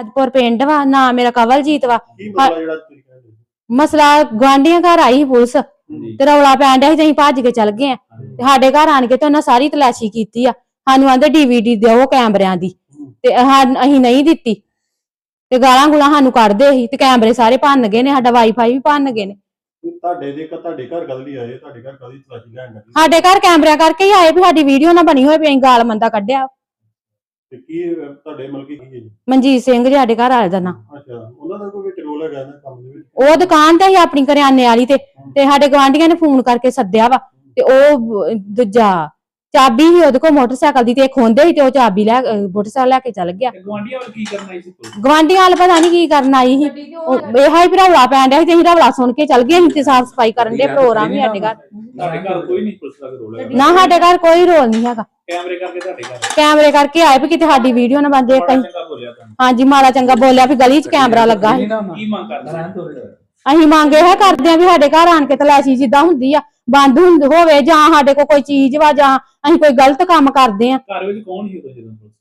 ਸੈਦਪੁਰ ਪਿੰਡ ਵਾ ਨਾ ਮੇਰਾ ਕਵਲਜੀਤ ਵਾ। ਕੀ ਮਸਲਾ ਜਿਹੜਾ ਤੁਸੀਂ ਕਹਿੰਦੇ ਹੋ? ਮਸਲਾ ਗਵਾਂਢੀਆਂ ਘਰ ਆਈ ਸੀ ਪੁਲਿਸ। ਜੀ। ਤੇ ਰੌਲਾ ਪੈਣ ਡਿਆ ਸੀ ਤੇ ਅਸੀਂ ਭੱਜ ਕੇ ਚੱਲ ਗਏ ਆ। ਤੇ ਸਾਡੇ ਘਰ ਆਣ ਕੇ ਤੇ ਉਹਨਾਂ ਸਾਰੀ ਤਲਾਸ਼ੀ ਕੀਤੀ ਆ। ਸਾਨੂੰ ਆਂਦੇ ਡੀਵੀਡੀ ਦਿਓ ਕੈਮਰਿਆਂ ਦੀ। ਤੇ ਹਾਂ- ਅਸੀਂ ਨਹੀਂ ਦਿੱਤੀ। ਤੇ ਗਾਲਾਂ ਗੁਲਾਂ ਸਾਨੂੰ ਕੱਢਦੇ ਸੀ। ਤੇ ਕੈਮਰੇ ਸਾਰੇ ਭੰਨ ਗਏ ਨੇ ਸਾਡਾ ਵਾਈਫਾਈ ਵੀ ਭੰਨ ਗਏ ਨੇ। ਤੁਹਾਡੇ ਦੇ ਤੁਹਾਡੇ ਘਰ ਗੱਲ ਲਈ ਆਏ ਤੁਹਾਡੇ ਘਰ ਕਦੀ ਤਲਾਸ਼ੀ ਲੈਣ ਲੱਗੇ? ਸਾਡੇ ਘਰ ਕੈਮਰਿਆਂ ਕਰਕੇ ਹੀ ਆਏ ਵੀ ਸਾਡੀ ਵੀਡੀਓ ਨਾ ਬਣੀ ਹੋਏ ਵੀ ਅਸੀਂ ਗਾਲ ਮੰਦਾ ਕੱਢਿਆ। ਤੇ ਕੀ ਅਹ, ਤੁਹਾਡੇ ਮਤਲਬ ਕੀ ਹੈ ਜੀ? ਮਨਜੀਤ ਸਿੰਘ ਜੀ ਸਾਡੇ ਘਰ ਵਾਲੇ ਦਾ ਨਾਂ। ਅੱਛਾ ਉਹਨਾਂ ਦਾ ਕੋਈ ਵਿੱਚ ਰੋਲ ਹੈਗਾ ਇਹਨਾਂ ਕੰਮ ਦੇ ਵਿੱਚ? ਉਹ ਦੁਕਾਨ ਤੇ ਹੀ ਆਪਣੀ ਕਰਿਆਨੇ ਵਾਲੀ ਤੇ ਤੇ ਸਾਡੇ ਗਵਾਂਢੀਆਂ ਨੇ ਫੋਨ ਕਰਕੇ ਸੱਦਿਆ ਵਾ ਤੇ ਉਹ ਬ- ਦੂਜਾ ਚਾਬੀ ਹੀ ਉਹਦੇ ਕੋਲ ਮੋਟਰਸਾਈਕਲ ਦੀ ਤੇ ਖੋਂਦੇ ਸੀ ਤੇ ਉਹ ਚਾਬੀ ਲੈ ਅਹ ਮੋਟਰਸਾਈਕਲ ਲੈ ਕੇ ਚੱਲ ਗਿਆ। ਤੇ ਗੁਆਂਢੀਆਂ ਵੱਲ ਕੀ ਕਰਨ ਆਈ ਸੀ ਪੁਲਿਸ? ਗਵਾਂਢੀਆਂ ਵਾਲ ਪਤਾ ਨਹੀਂ ਕੀ ਕਰਨ ਆਈ ਸੀ। ਉਹ ਇਹ ਹਾਈ ਭਰਾਵਲਾ ਪੈਣ ਡਿਆ ਸੀ ਤੇ ਅਸੀਂ ਰੌਲਾ ਸੁਣ ਕੇ ਚੱਲ ਗਏ ਅਸੀਂ ਤੇ ਸਾਫ਼ ਸਫ਼ਾਈ ਕਰਨ ਦੇ ਪ੍ਰੋਗਰਾਮ ਹੀ ਸਾਡੇ ਘਰ। ਤੁਹਾਡੇ ਘਰ ਕੋਈ ਨਹੀਂ ਪੁਲਿਸ ਦਾ ਰੋਲ ਹੈ ਨਾ ਸਾਡੇ ਘਰ ਕੋਈ ਰੋਲ ਨਹੀਂ ਹੈਗਾ। ਕੈਮਰੇ ਕਰਕੇ ਤੁਹਾਡੇ ਘਰ। ਕੈਮਰੇ ਕਰਕੇ ਆਏ ਵੀ ਕਿਤੇ ਸਾਡੀ ਵੀਡੀਓ ਨਾ ਬਣ ਜਾਏ ਚੰਗਾ ਬੋਲਿਆ ਤੁਹਾਨੂੰ। ਹਾਂਜੀ ਮਾੜਾ ਚੰਗਾ ਬੋਲਿਆ ਵੀ ਗਲੀ 'ਚ ਕੈਮਰਾ ਲੱਗਾ ਸੀ। ਕੀ ਮੰਗ ਕਰਦੇ ਅਸੀਂ ਮੰਗ ਇਹ ਕਰਦੇ ਆ ਵੀ ਸਾਡੇ ਘਰ ਆਣ ਕੇ ਤਲਾਸ਼ੀ ਜਿੱਦਾਂ ਹੁੰਦੀ ਆ ਬੰਦ ਹੁੰਦ ਹੋਵੇ ਜਾਂ ਸਾਡੇ ਕੋਲ ਕੋਈ ਚੀਜ਼ ਵਾ ਜਾਂ ਅਸੀਂ ਕੋਈ ਗਲਤ ਕੰਮ ਕਰਦੇ ਆ ਘਰ ਵਿੱਚ ਕੌਣ ਸੀ ਉਦੋਂ ਜਦੋਂ ਪੁਲਿਸ?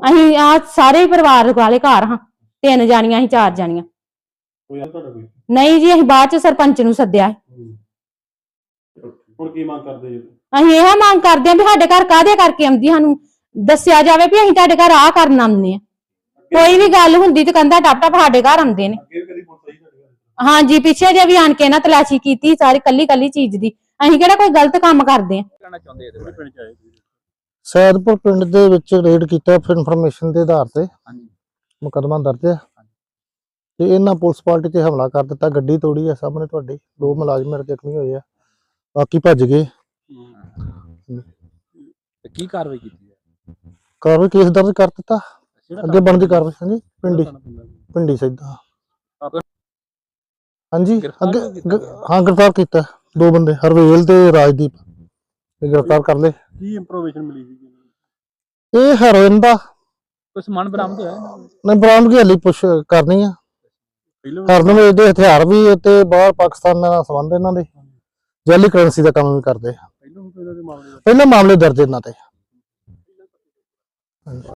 ਅਸੀਂ ਆ ਸਾਰੇ ਪਰਿਵਾਰ ਵਾਲੇ ਘਰ ਹਾਂ ਤਿੰਨ ਜਾਣੀਆਂ ਅਸੀਂ ਚਾਰ ਜਾਣੀਆਂ ਕੋਈ ਆ ਤੁਹਾਡਾ ਕੋਈ ਨਹੀਂ ਜੀ ਅਸੀਂ ਬਾਅਦ ਚ ਸਰਪੰਚ ਨੂੰ ਸੱਦਿਆ। ਹੂੰ। ਹੁਣ ਕੀ ਮੰਗ ਕਰਦੇ ਜੀ ਅਸੀਂ ਇਹ ਮੰਗ ਕਰਦੇ ਆ ਵੀ ਸਾਡੇ ਘਰ ਕਾਹਦੇ ਕਰਕੇ ਆਉਂਦੀ ਸਾਨੂੰ ਦੱਸਿਆ ਜਾਵੇ ਵੀ ਅਸੀਂ ਤੁਹਾਡੇ ਘਰ ਆ ਕਰਨ ਆਉਂਦੇ ਆ ਕੋਈ ਵੀ ਗੱਲ ਹੁੰਦੀ ਤੇ ਕਹਿੰਦਾ ਟੱਪ ਟੱਪ ਸਾਡੇ ਘਰ ਆਉਂਦੇ ਨੇ ਅੱਗੇ ਵੀ ਕਦੀ ਪੁਲਿਸ ਆਈ ਤੁਹਾਡੇ ਘਰ ਹਾਂਜੀ ਪਿੱਛੇ ਜੇ ਵੀ ਆਣ ਕੇ ਨਾ ਤਲਾਸ਼ੀ ਕੀਤੀ ਸਾਰੀ ਕੱਲੀ ਕੱਲੀ ਚੀਜ਼ ਦੀ। ਅਸੀਂ ਕਿਹੜਾ ਕੋਈ ਗਲਤ ਕੰਮ ਕਰਦੇ ਆ ਕਹਿਣਾ ਚਾਹੁੰਦੇ ਇਹਦੇ ਬਾਰੇ? ਸੈਦਪੁਰ ਪਿੰਡ ਦੇ ਵਿੱਚ ਰੇਡ ਕੀਤਾ ਫਿਰ ਇਨਫੋਰਮੇਸ਼ਨ ਦੇ ਆਧਾਰ ਤੇ। ਹਾਂਜੀ। ਮੁਕੱਦਮਾ ਦਰਜ ਹੈ। ਤੇ ਇਹਨਾਂ ਪੁਲਿਸ ਪਾਰਟੀ ਤੇ ਹਮਲਾ ਕਰ ਦਿੱਤਾ। ਗੱਡੀ ਤੋੜੀ ਹੈ ਸਾਹਮਣੇ ਤੁਹਾਡੀ। ਦੋ ਮੁਲਾਜ਼ਮ ਮੇਰੇ ਜ਼ਖਮੀ ਹੋਏ ਆ। ਬਾਕੀ ਭੱਜ ਗਏ। ਤੇ ਕੀ ਕਾਰਵਾਈ ਕੀਤੀ ਹੈ? ਕਾਰਵਾਈ ਕੇਸ ਦਰਜ ਕਰ ਦਿੱਤਾ। ਅੱਗੇ ਬਣਦੀ ਕਾਰਵਾਈ ਹਾਂਜੀ ਪਿੰਡੀ। ਪਿੰਡੀ ਸਿੱਧਾ ਹਾਂਜੀ ਅੱਗੇ ਹਾਂ ਗ੍ਰਿਫਤਾਰ ਕੀਤਾ ਦੋ ਬੰਦੇ ਹਰਵੇਲ ਤੇ ਰਾਜਦੀਪ। ਇਹ ਗ੍ਰਿਫਤਾਰ ਕਰ ਲਏ। ਕੀ ਇੰਪਰੋਵੇਸ਼ਨ ਮਿਲੀ ਸੀ ਇਹ ਹੈਰੋਇਨ ਦਾ। ਕੋਈ ਸਮਾਨ ਬਰਾਮਦ ਹੋਇਆ ਇਹਨਾਂ ਦਾ? ਨੇ ਬਰਾਮਦਗੀ ਹਲੀ ਪੁੱਛ ਕਰਨੀ ਆ। ਪਹਿਲਾਂ ਕਰਨ ਵੇਚਦੇ ਹਥਿਆਰ ਵੀ ਤੇ ਬਾਹਰ ਪਾਕਿਸਤਾਨ ਨਾਲ ਸੰਬੰਧ ਇਹਨਾਂ ਦੇ। ਜੈਲੀ ਕਰੰਸੀ ਦਾ ਕੰਮ ਵੀ ਕਰਦੇ ਦਾ ਪਹਿਲੇ ਮਾਮਲੇ ਦਰਜ ਇਹਨਾਂ ਤੇ।